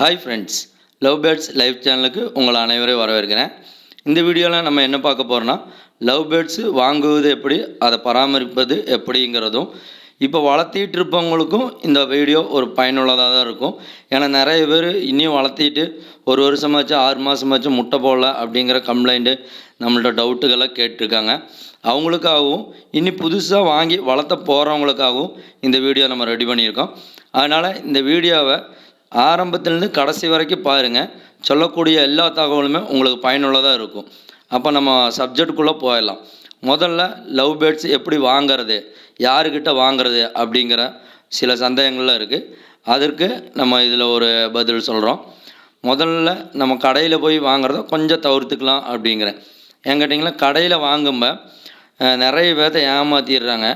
Hi friends love birds live சேனலுக்கு உங்களை அனைவரையும் வரவேற்கிறேன். இந்த வீடியோவில் நம்ம என்ன பார்க்க போகிறோன்னா லவ் பேர்ட்ஸு வாங்குவது எப்படி அதை பராமரிப்பது எப்படிங்கிறதும் இப்போ வளர்த்திட்டு இருப்பவங்களுக்கும் இந்த வீடியோ ஒரு பயனுள்ளதாக தான் இருக்கும். ஏன்னா நிறைய பேர் இன்னும் வளர்த்திட்டு ஒரு வருஷமாச்சும் ஆறு மாதமாச்சும் முட்டை போடல அப்படிங்கிற கம்ப்ளைண்ட்டு நம்மள்ட்ட டவுட்டுகள்லாம் கேட்டிருக்காங்க. அவங்களுக்காகவும் இனி புதுசாக வாங்கி வளர்த்த போகிறவங்களுக்காகவும் இந்த வீடியோ நம்ம ரெடி பண்ணியிருக்கோம். அதனால் இந்த வீடியோவை ஆரம்பத்துலேருந்து கடைசி வரைக்கும் பாருங்கள் சொல்லக்கூடிய எல்லா தகவலுமே உங்களுக்கு பயனுள்ளதாக இருக்கும். அப்போ நம்ம சப்ஜெக்டுக்குள்ளே போயிடலாம். முதல்ல லவ் பேர்ட்ஸ் எப்படி வாங்குறது யாருக்கிட்ட வாங்குறது அப்படிங்கிற சில சந்தேகங்கள்லாம் இருக்குது அதற்கு நம்ம இதில் ஒரு பதில் சொல்கிறோம் முதல்ல நம்ம கடையில் போய் வாங்குறத கொஞ்சம் தவிர்த்துக்கலாம் அப்படிங்கிறேன். ஏன் கேட்டிங்கன்னா கடையில் வாங்கும்போது நிறைய பேர்த்த ஏமாற்றிடுறாங்க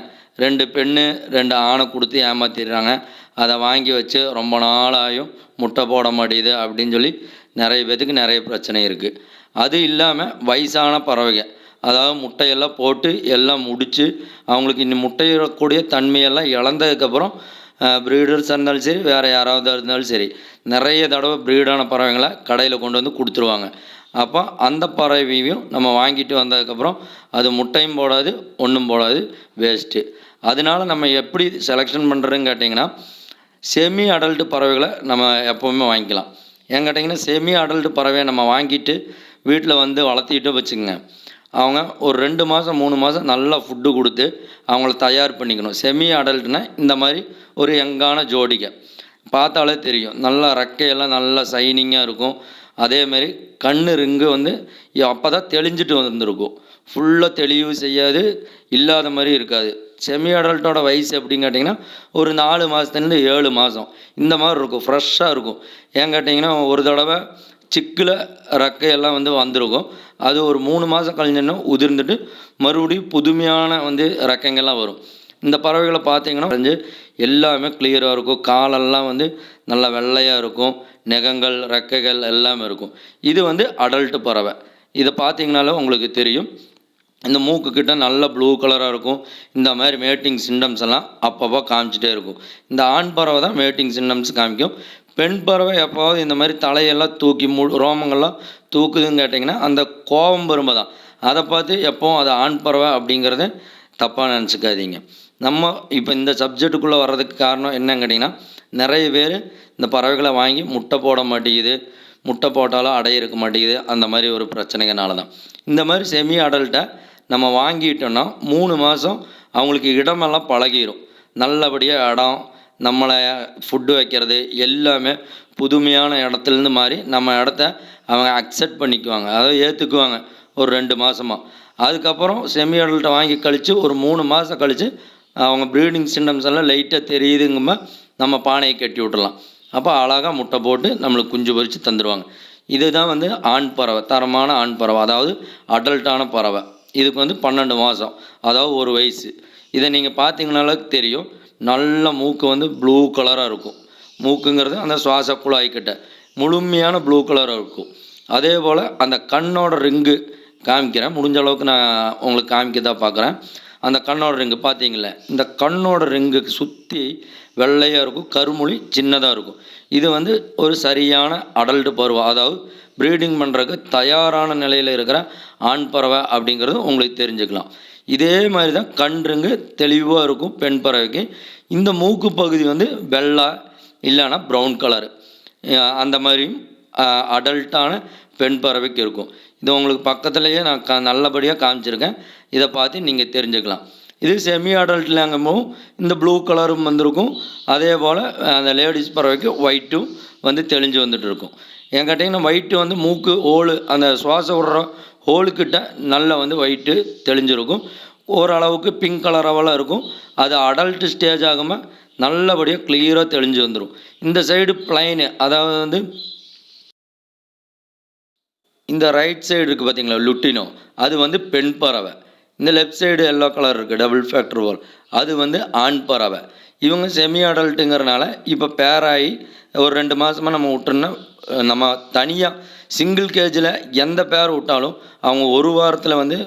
ரெண்டு பெண்ணு ரெண்டு ஆணை கொடுத்து ஏமாற்றிடுறாங்க அதை வாங்கி வச்சு ரொம்ப நாளாயும் முட்டை போட மாட்டேங்குது அப்படின்னு சொல்லி நிறைய பேர்த்துக்கு நிறைய பிரச்சனை இருக்குது அது இல்லாமல் வயசான பறவைகள் அதாவது முட்டையெல்லாம் போட்டு எல்லாம் முடித்து அவங்களுக்கு இன்னும் முட்டையிடக்கூடிய தன்மையெல்லாம் இழந்ததுக்கப்புறம் ப்ரீடர்ஸாக இருந்தாலும் சரி வேறு யாராவது இருந்தாலும் சரி நிறைய தடவை ப்ரீடான பறவைங்களை கடையில் கொண்டு வந்து கொடுத்துருவாங்க. அப்போ அந்த பறவையும் நம்ம வாங்கிட்டு வந்ததுக்கப்புறம் அது முட்டையும் போடாது ஒன்றும் போடாது வேஸ்ட்டு அதனால நம்ம எப்படி செலெக்ஷன் பண்ணுறதுன்னு கேட்டிங்கன்னா செமி அடல்ட்டு பறவைகளை நம்ம எப்போவுமே வாங்கிக்கலாம். ஏன் கேட்டிங்கன்னா செமி அடல்ட்டு பறவையை நம்ம வாங்கிட்டு வீட்டில் வந்து வளர்த்திட்டு வச்சுக்கோங்க. அவங்க ஒரு ரெண்டு மாதம் மூணு மாதம் நல்லா ஃபுட்டு கொடுத்து அவங்கள தயார் பண்ணிக்கணும். செமி அடல்ட்னா இந்த மாதிரி ஒரு யங்கான ஜோடிகை. பார்த்தாலே தெரியும். நல்லா ரெக்கையெல்லாம் நல்லா சைனிங்காக இருக்கும். அதேமாரி கண் ரிங்கு வந்து அப்போ தான் தெளிஞ்சிட்டு வந்திருக்கும். ஃபுல்லாக தெளிவு செய்யாது இல்லாத மாதிரி இருக்காது. செமி அடல்ட்டோட வயசு எப்படின்னு கேட்டிங்கன்னா ஒரு நாலு மாதத்துலேருந்து ஏழு மாதம் இந்த மாதிரி இருக்கும் ஃப்ரெஷ்ஷாக இருக்கும். ஏன் கேட்டிங்கன்னா ஒரு தடவை சிக்கில் ரெக்கையெல்லாம் வந்து வந்திருக்கும். அது ஒரு மூணு மாதம் கழிஞ்சோன்னா உதிர்ந்துட்டு மறுபடியும் புதுமையான வந்து ரெக்கைங்கள்லாம் வரும். இந்த பறவைகளை பார்த்தீங்கன்னா வந்து எல்லாமே கிளியராக இருக்கும். காலெல்லாம் வந்து நல்லா வெள்ளையாக இருக்கும். நெகங்கள் ரெக்கைகள் எல்லாமே இருக்கும். இது வந்து அடல்ட்டு பறவை. இதை பார்த்தீங்கனாலும் உங்களுக்கு தெரியும். இந்த மூக்கு கிட்ட நல்ல ப்ளூ கலராக இருக்கும். இந்த மாதிரி மேட்டிங் சிம்டம்ஸ் எல்லாம் அப்பப்போ காமிச்சிட்டே இருக்கும். இந்த ஆண் பறவை தான் மேட்டிங் சிம்டம்ஸ் காமிக்கும். பெண் பறவை எப்போவாவது இந்த மாதிரி தலையெல்லாம் தூக்கி மு ரோமங்கள்லாம் தூக்குதுன்னு கேட்டிங்கன்னா அந்த கோபம் பெருமை தான். அதை பார்த்து எப்போவும் அது ஆண் பறவை அப்படிங்கிறத தப்பாக நினச்சிக்காதீங்க. நம்ம இப்போ இந்த சப்ஜெக்ட்டுக்குள்ளே வர்றதுக்கு காரணம் என்னன்னு கேட்டிங்கன்னா நிறைய பேர் இந்த பறவைகளை வாங்கி முட்டை போட மாட்டேங்குது. முட்டை போட்டாலும் அடை இருக்க மாட்டேங்குது. அந்த மாதிரி ஒரு பிரச்சனைகனால தான் இந்த மாதிரி செமி அடல்ட்டை நம்ம வாங்கிட்டோன்னா மூணு மாதம் அவங்களுக்கு இடமெல்லாம் பழகிரும். நல்லபடியாக இடம் நம்மளை ஃபுட்டு வைக்கிறது எல்லாமே புதுமையான இடத்துலேருந்து மாறி நம்ம இடத்த அவங்க அக்செப்ட் பண்ணிக்குவாங்க. அதாவது ஏற்றுக்குவாங்க ஒரு ரெண்டு மாதமாக அதுக்கப்புறம் செமி அடல்ட்டை வாங்கி கழித்து ஒரு மூணு மாதம் கழித்து அவங்க ப்ரீடிங் சிம்டம்ஸ் எல்லாம் லைட்டாக தெரியுதுங்கம்மா நம்ம பானையை கட்டி விட்டுலாம் அப்போ அழகாக முட்டை போட்டு நம்மளுக்கு குஞ்சு பொரித்து தந்துடுவாங்க இதுதான் வந்து ஆண் பறவை தரமான ஆண் பறவை. அதாவது அடல்ட்டான பறவை. இதுக்கு வந்து பன்னெண்டு மாதம் அதாவது ஒரு வயசு. இதை நீங்கள் பார்த்தீங்கனாலே தெரியும். நல்ல மூக்கு வந்து ப்ளூ கலராக இருக்கும். மூக்குங்கிறது அந்த சுவாச குழாய்க்கிட்ட முழுமையான ப்ளூ கலராக இருக்கும். அதே போல் அந்த கண்ணோட ரிங்கு காமிக்கிறேன். முடிஞ்ச அளவுக்கு நான் உங்களுக்கு காமிக்க தான் பார்க்குறேன் அந்த கண்ணோட ரிங்கு பார்த்தீங்களே இந்த கண்ணோட ரிங்குக்கு சுற்றி வெள்ளையாக இருக்கும் கருமொழி சின்னதாக இருக்கும். இது வந்து ஒரு சரியான அடல்ட்டு பருவம். அதாவது ப்ரீடிங் பண்ணுறதுக்கு தயாரான நிலையில் இருக்கிற ஆண் பறவை அப்படிங்கிறது உங்களுக்கு தெரிஞ்சுக்கலாம். இதே மாதிரி தான் கண் ரிங்கு தெளிவாக இருக்கும் பெண் பறவைக்கு. இந்த மூக்கு பகுதி வந்து வெள்ளை இல்லைன்னா ப்ரௌன் கலரு அந்த மாதிரியும் அடல்ட்டான பெண் பறவைக்கு இருக்கும். இது உங்களுக்கு பக்கத்துலேயே நான் க நல்லபடியாக காமிச்சிருக்கேன். இதை பார்த்து நீங்கள் தெரிஞ்சுக்கலாம். இது செமி அடல்ட்லாங்கும்போது இந்த ப்ளூ கலரும் வந்திருக்கும். அதே போல் அந்த லேடிஸ் பறவைக்கு ஒயிட்டும் வந்து தெளிஞ்சு வந்துட்டு இருக்கும் ஏன் கேட்டிங்கன்னா ஒயிட்டு வந்து மூக்கு ஹோலு அந்த சுவாச விடுற ஹோலுக்கிட்ட நல்லா வந்து ஒயிட்டு தெளிஞ்சிருக்கும். ஓரளவுக்கு பிங்க் கலராவெல்லாம் இருக்கும். அது அடல்ட் ஸ்டேஜ் ஆகாமல் நல்லபடியாக கிளியராக தெளிஞ்சு வந்துடும் இந்த சைடு பிளைனு அதாவது வந்து இந்த ரைட் சைடு இருக்குது பார்த்தீங்களா லுட்டினோ அது வந்து பெண் பறவை. இந்த லெஃப்ட் சைடு எல்லோ கலர் இருக்குது டபுள் ஃபேக்டர் வால் அது வந்து ஆண் பறவை. இவங்க செமி அடல்ட்டுங்கிறனால இப்போ பேராகி ஒரு ரெண்டு மாதமாக நம்ம விட்டோம்னா நம்ம தனியாக சிங்கிள் கேஜில் எந்த பேர் விட்டாலும் அவங்க ஒரு வாரத்தில் வந்து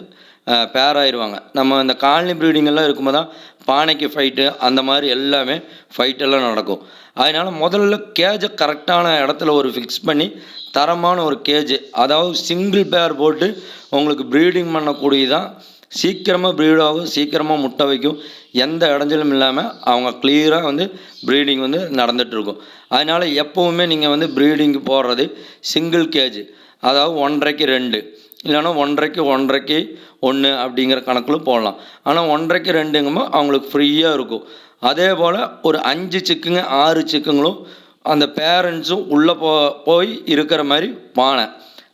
பேராயிடுவாங்க நம்ம இந்த காலனி ப்ரீடிங்கெல்லாம் இருக்கும்போது தான் பானைக்கு ஃபைட்டு அந்த மாதிரி எல்லாமே ஃபைட்டெல்லாம் நடக்கும். அதனால் முதல்ல கேஜை கரெக்டான இடத்துல ஒரு ஃபிக்ஸ் பண்ணி தரமான ஒரு கேஜ் அதாவது சிங்கிள் பேர் போட்டு உங்களுக்கு ப்ரீடிங் பண்ணக்கூடியதான் சீக்கிரமாக ப்ரீடாகும் சீக்கிரமாக முட்டை வைக்கும். எந்த இடைஞ்சலும் இல்லாமல் அவங்க கிளியராக வந்து ப்ரீடிங் வந்து நடந்துகிட்ருக்கும் அதனால் எப்போவுமே நீங்கள் வந்து ப்ரீடிங்க்கு போடுறது சிங்கிள் கேஜ் அதாவது ஒன்றரைக்கு ரெண்டு. இல்லைன்னா ஒன்றரைக்கு ஒன்றரைக்கு ஒன்று அப்படிங்கிற கணக்கில் போடலாம். ஆனால் ஒன்றரைக்கு ரெண்டுங்கும்போது அவங்களுக்கு ஃப்ரீயாக இருக்கும். அதே போல் ஒரு அஞ்சு சிக்குங்க ஆறு சிக்குங்களும் அந்த பேரண்ட்ஸும் உள்ளே போ போய் இருக்கிற மாதிரி பானை.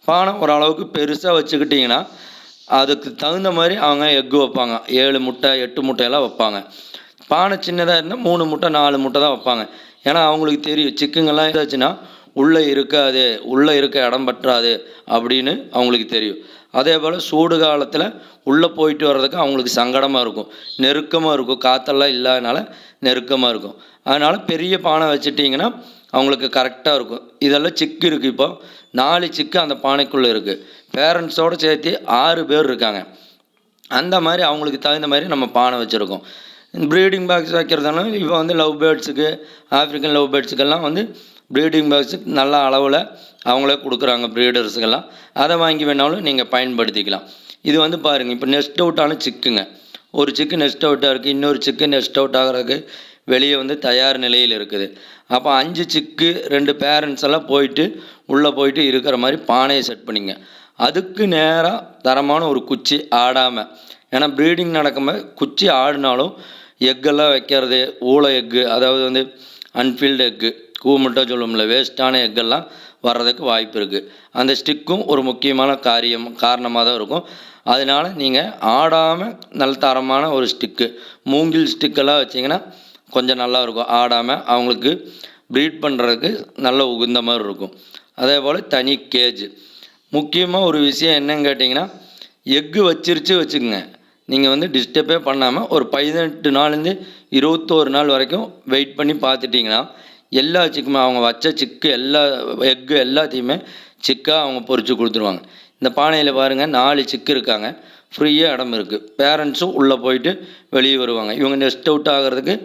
பானை ஓரளவுக்கு பெருசாக வச்சுக்கிட்டிங்கன்னா அதுக்கு தகுந்த மாதிரி அவங்க எக்கு வைப்பாங்க. ஏழு முட்டை எட்டு முட்டையெல்லாம் வைப்பாங்க. பானை சின்னதாக இருந்தால் மூணு முட்டை நாலு முட்டை தான் வைப்பாங்க. ஏன்னா அவங்களுக்கு தெரியும் சிக்குங்கெல்லாம் எதாச்சுன்னா உள்ளே இருக்காது உள்ளே இருக்க இடம் பற்றாது அப்படின்னு அவங்களுக்கு தெரியும். அதே போல் சூடு காலத்தில் உள்ளே போயிட்டு வர்றதுக்கு அவங்களுக்கு சங்கடமாக இருக்கும். நெருக்கமாக இருக்கும். காற்றெல்லாம் இல்லாதனால நெருக்கமாக இருக்கும். அதனால் பெரிய பானை வச்சுட்டிங்கன்னா அவங்களுக்கு கரெக்டாக இருக்கும். இதெல்லாம் சிக்கு இருக்குது இப்போ. நாலு சிக்கு அந்த பானைக்குள்ளே இருக்குது பேரண்ட்ஸோடு சேர்த்து ஆறு பேர் இருக்காங்க. அந்த மாதிரி அவங்களுக்கு தகுந்த மாதிரி நம்ம பானை வச்சுருக்கோம். ப்ரீடிங் பாக்ஸ் வைக்கிறதுனால இப்போ வந்து லவ் பேர்ட்ஸுக்கு ஆஃப்ரிக்கன் லவ் பேர்ட்ஸுக்கெல்லாம் வந்து ப்ரீடிங் பாக்ஸுக்கு நல்ல அளவில் அவங்களே கொடுக்குறாங்க ப்ரீடர்ஸுக்கெல்லாம் அதை வாங்கி வேணாலும் நீங்கள் பயன்படுத்திக்கலாம். இது வந்து பாருங்கள் இப்போ நெஸ்ட் அவுட்டான சிக்குங்க ஒரு சிக்கு நெஸ்ட் அவுட்டாக இருக்குது இன்னொரு சிக்கு நெஸ்ட் அவுட் ஆகிறதுக்கு வெளியே வந்து தயார் நிலையில் இருக்குது. அப்போ அஞ்சு சிக்கு ரெண்டு பேரண்ட்ஸ் எல்லாம் போயிட்டு உள்ளே போயிட்டு இருக்கிற மாதிரி பானையை செட் பண்ணிங்க. அதுக்கு நேராக தரமான ஒரு குச்சி ஆடாமல் ஏன்னா ப்ரீடிங் நடக்கும்போது குச்சி ஆடினாலும் எக்கெல்லாம் வைக்கிறது ஊளை எக்கு அதாவது வந்து அன்ஃபீல்டு எக்கு கூமுட்டை சொல்லும்ல வேஸ்ட்டான எக்கெல்லாம் வர்றதுக்கு வாய்ப்பு இருக்குது அந்த ஸ்டிக்கும் ஒரு முக்கியமான காரியம் காரணமாக தான் இருக்கும். அதனால் நீங்கள் ஆடாமல் நல்ல தரமான ஒரு ஸ்டிக்கு மூங்கில் ஸ்டிக்கெல்லாம் வச்சிங்கன்னா கொஞ்சம் நல்லா இருக்கும். ஆடாமல் அவங்களுக்கு ப்ரீட் பண்ணுறதுக்கு நல்ல உகுந்த மாதிரி இருக்கும். அதே போல் தனி கேஜ் முக்கியமாக ஒரு விஷயம் என்னன்னு கேட்டிங்கன்னா எக்கு வச்சிருச்சு வச்சுக்கோங்க. நீங்கள் வந்து டிஸ்டர்பே பண்ணாமல் ஒரு பதினெட்டு நாள்லேருந்து இருபத்தோரு நாள் வரைக்கும் வெயிட் பண்ணி பார்த்துட்டிங்கன்னா எல்லா சிக்குமே அவங்க வச்ச சிக்கு எல்லா எக்கு எல்லாத்தையுமே சிக்காக அவங்க பொரித்து கொடுத்துருவாங்க. இந்த பானையில் பாருங்கள் நாலு சிக்கு இருக்காங்க. ஃப்ரீயாக இடம் இருக்குது பேரண்ட்ஸும் உள்ளே போயிட்டு வெளியே வருவாங்க. இவங்க நெஸ்ட் அவுட் ஆகிறதுக்கு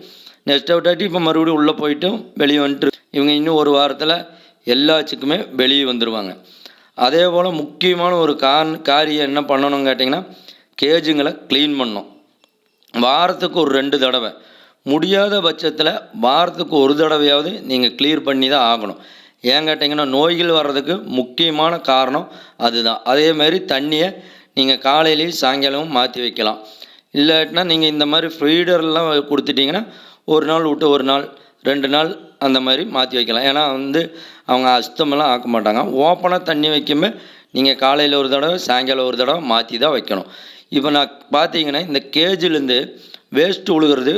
நெக்ஸ்ட் அவுட் ஆகிட்டு இப்போ மறுபடியும் உள்ளே போயிட்டும் வெளியே வந்துட்டு இவங்க இன்னும் ஒரு வாரத்தில் எல்லா சிக்குமே வெளியே வந்துடுவாங்க அதே போல் முக்கியமான ஒரு கார் காரியம் என்ன பண்ணணும்னு கேட்டிங்கன்னா கேஜுங்களை க்ளீன் பண்ணணும். வாரத்துக்கு ஒரு ரெண்டு தடவை. முடியாத பட்சத்தில் வாரத்துக்கு ஒரு தடவையாவது நீங்கள் கிளியர் பண்ணி தான் ஆகணும். ஏன் கேட்டிங்கன்னா நோய்கள் வர்றதுக்கு முக்கியமான காரணம் அதுதான். அதே மாதிரி தண்ணியை நீங்கள் காலையிலையும் சாயங்காலமும் மாற்றி வைக்கலாம். இல்லாட்டினா நீங்கள் இந்த மாதிரி ஃப்ரீடர்லாம் கொடுத்துட்டிங்கன்னா ஒரு நாள் விட்டு ஒரு நாள் ரெண்டு நாள் அந்த மாதிரி மாற்றி வைக்கலாம். ஏன்னா வந்து அவங்க அஸ்தமெல்லாம் ஆக்க மாட்டாங்க. ஓப்பனாக தண்ணி வைக்கும்போது நீங்கள் காலையில் ஒரு தடவை சாயங்காலம் ஒரு தடவை மாற்றி தான் வைக்கணும். இப்போ நான் பார்த்தீங்கன்னா இந்த கேஜிலேருந்து வேஸ்ட் உழுகிறது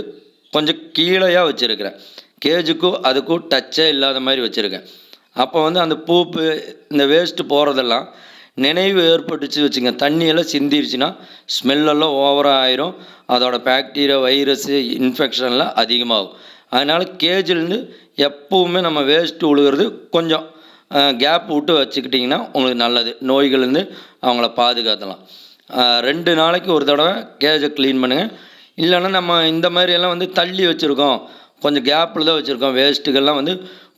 கொஞ்சம் கீழையாக வச்சுருக்கிறேன். கேஜுக்கும் அதுக்கும் டச்சே இல்லாத மாதிரி வச்சுருக்கேன். அப்போ வந்து அந்த பூப்பு இந்த வேஸ்ட்டு போகிறதெல்லாம் நினைவு ஏற்பட்டுச்சு வச்சுங்க. தண்ணியெல்லாம் சிந்திருச்சுன்னா ஸ்மெல்லெல்லாம் ஓவராக ஆயிரும். அதோட பேக்டீரியா வைரஸு இன்ஃபெக்ஷன்லாம் அதிகமாகும். அதனால் கேஜிலேருந்து எப்போவுமே நம்ம வேஸ்ட்டு உழுகிறது கொஞ்சம் கேப் விட்டு வச்சுக்கிட்டிங்கன்னா உங்களுக்கு நல்லது. நோய்கள்லேருந்து அவங்கள பாதுகாத்தலாம் ரெண்டு நாளைக்கு ஒரு தடவை கேஜை க்ளீன் பண்ணுங்கள் இல்லைன்னா நம்ம இந்த மாதிரியெல்லாம் வந்து தள்ளி வச்சுருக்கோம். கொஞ்சம் கேப்பில் தான் வச்சுருக்கோம். வேஸ்ட்டுகள்லாம் வந்து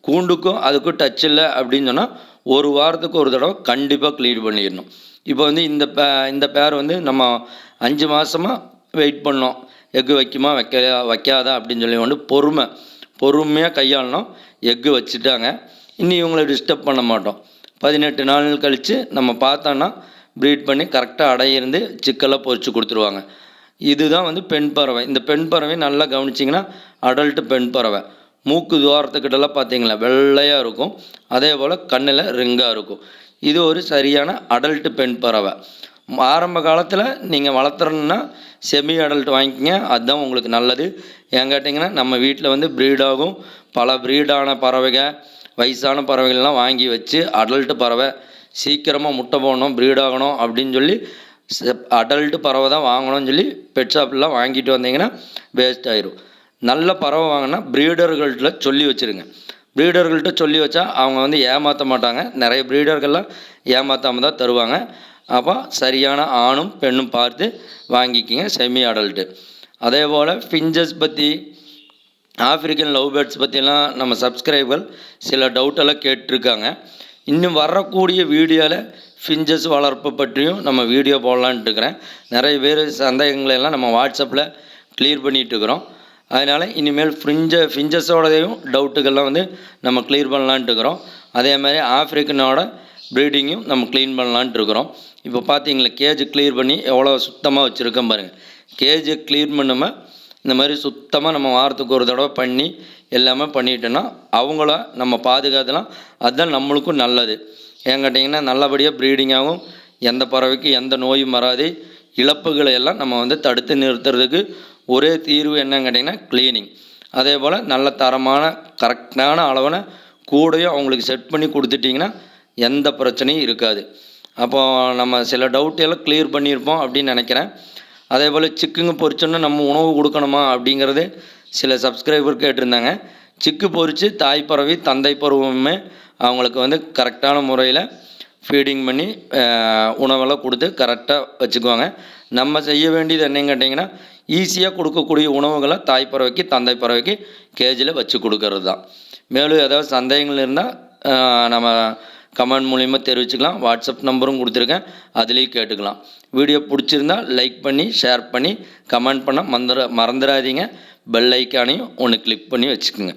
கூண்டுக்கும் அதுக்கும் டச் இல்லை அப்படின்னு சொன்னால் ஒரு வாரத்துக்கு ஒரு தடவை கண்டிப்பாக க்ளீன் பண்ணிடணும். இப்போ வந்து இந்த பே இந்த பேர் வந்து நம்ம அஞ்சு மாதமாக வெயிட் பண்ணோம். எக்கு வைக்குமா வைக்க வைக்காதா அப்படின்னு சொல்லி வந்து பொறுமை பொறுமையாக கையாளணும். எக்கு வச்சுட்டாங்க. இனி இவங்களை டிஸ்டர்ப் பண்ண மாட்டோம். பதினெட்டு நாள் கழித்து நம்ம பார்த்தோன்னா ப்ரீட் பண்ணி கரெக்டாக அடையிருந்து சிக்கலாக பொரித்து கொடுத்துருவாங்க. இதுதான் வந்து பெண் பறவை. இந்த பெண் பறவை நல்லா கவனிச்சிங்கன்னா அடல்ட்டு பெண் பறவை. மூக்கு துவாரத்துக்கிட்டலாம் பார்த்தீங்களா? வெள்ளையாக இருக்கும். அதே போல் கண்ணில் ரிங்காக இருக்கும். இது ஒரு சரியான அடல்ட்டு பெண் பறவை. ஆரம்ப காலத்தில் நீங்கள் வளர்த்துறோன்னா செமி அடல்ட் வாங்கிக்கங்க. அதுதான் உங்களுக்கு நல்லது. ஏன் கேட்டிங்கன்னா நம்ம வீட்டில் வந்து ப்ரீடாகும் பல ப்ரீடான பறவைகள் வயசான பறவைகள்லாம் வாங்கி வச்சு அடல்ட்டு பறவை சீக்கிரமாக முட்டை போடணும் ப்ரீடாகணும் அப்படின்னு சொல்லி அடல்ட்டு பறவை தான் வாங்கணும்னு சொல்லி பெட் ஷாப்லாம் வாங்கிட்டு வந்தீங்கன்னா வேஸ்ட் ஆயிரும். நல்ல பறவை வாங்கினா ப்ரீடர்கள்ட்ட சொல்லி வச்சுருங்க. ப்ரீடர்கள்ட்ட சொல்லி வச்சா அவங்க வந்து ஏமாற்ற மாட்டாங்க. நிறைய ப்ரீடர்கள்லாம் ஏமாற்றாமல் தான் தருவாங்க. அப்போ சரியான ஆணும் பெண்ணும் பார்த்து வாங்கிக்கிங்க செமி அடல்ட்டு அதே போல் ஃபிஞ்சஸ் பற்றி ஆஃப்ரிக்கன் லவ் பேர்ட்ஸ் பற்றிலாம் நம்ம சப்ஸ்கிரைபர் சில டவுட்டெல்லாம் கேட்டிருக்காங்க. இன்னும் வரக்கூடிய வீடியோவில் ஃபிஞ்சஸ் வளர்ப்பு பற்றியும் நம்ம வீடியோ போடலான்ட்டு இருக்கிறேன் நிறைய பேர் சந்தேகங்களெல்லாம் நம்ம வாட்ஸ்அப்பில் கிளியர் பண்ணிகிட்டு இருக்கிறோம் அதனால் இனிமேல் ஃப்ரிஞ்ச ஃபிஞ்சஸோடதையும் டவுட்டுகள்லாம் வந்து நம்ம கிளியர் பண்ணலான்ட்டு இருக்கிறோம் அதே மாதிரி ஆஃப்ரிக்கனோட ப்ரீடிங்கும் நம்ம க்ளீன் பண்ணலான்ட்டு இருக்கிறோம் இப்போ பார்த்தீங்களா கேஜ் கிளியர் பண்ணி எவ்வளோ சுத்தமாக வச்சுருக்கோம் பாருங்கள் கேஜை க்ளீன் பண்ணாமல் இந்த மாதிரி சுத்தமாக நம்ம வாரத்துக்கு ஒரு தடவை பண்ணி எல்லாமே பண்ணிட்டோன்னா அவங்கள நம்ம பாதுகாத்துலாம் அதுதான் நம்மளுக்கும் நல்லது. ஏன் கேட்டிங்கன்னா நல்லபடியாக ப்ரீடிங்காகவும் எந்த பறவைக்கு எந்த நோயும் வராது. இழப்புகளை எல்லாம் நம்ம வந்து தடுத்து நிறுத்துறதுக்கு ஒரே தீர்வு என்னன்னு கேட்டிங்கன்னா க்ளீனிங் அதே போல் நல்ல தரமான கரெக்டான அளவான கூடையும் அவங்களுக்கு செட் பண்ணி கொடுத்துட்டிங்கன்னா எந்த பிரச்சனையும் இருக்காது. அப்போ நம்ம சில டவுட் எல்லாம் கிளியர் பண்ணியிருப்போம் அப்படின்னு நினைக்கிறேன். அதே போல் சிக்குங்க பொறிச்சோன்னா நம்ம உணவு கொடுக்கணுமா அப்படிங்கிறது சில சப்ஸ்கிரைபர் கேட்டிருந்தாங்க. சிக்கு பொரித்து தாய் பறவை தந்தை பருவமே அவங்களுக்கு வந்து கரெக்டான முறையில் ஃபீடிங் பண்ணி உணவெல்லாம் கொடுத்து கரெக்டாக வச்சுக்குவாங்க. நம்ம செய்ய வேண்டியது என்னன்னு கேட்டிங்கன்னா ஈஸியாக கொடுக்கக்கூடிய உணவுகளை தாய்ப்பறவைக்கு தந்தை பறவைக்கு கேஜில் வச்சு கொடுக்கறது தான். மேலும் ஏதாவது சந்தேகங்கள் இருந்தால் நம்ம கமெண்ட் மூலிமா தெரிவிச்சுக்கலாம். வாட்ஸ்அப் நம்பரும் கொடுத்துருக்கேன். அதுலேயும் கேட்டுக்கலாம். வீடியோ பிடிச்சிருந்தா லைக் பண்ணி ஷேர் பண்ணி கமெண்ட் பண்ண மந்திர மறந்துடாதீங்க. பெல் ஐக்கானையும் ஒன்று கிளிக் பண்ணி வச்சுக்கோங்க.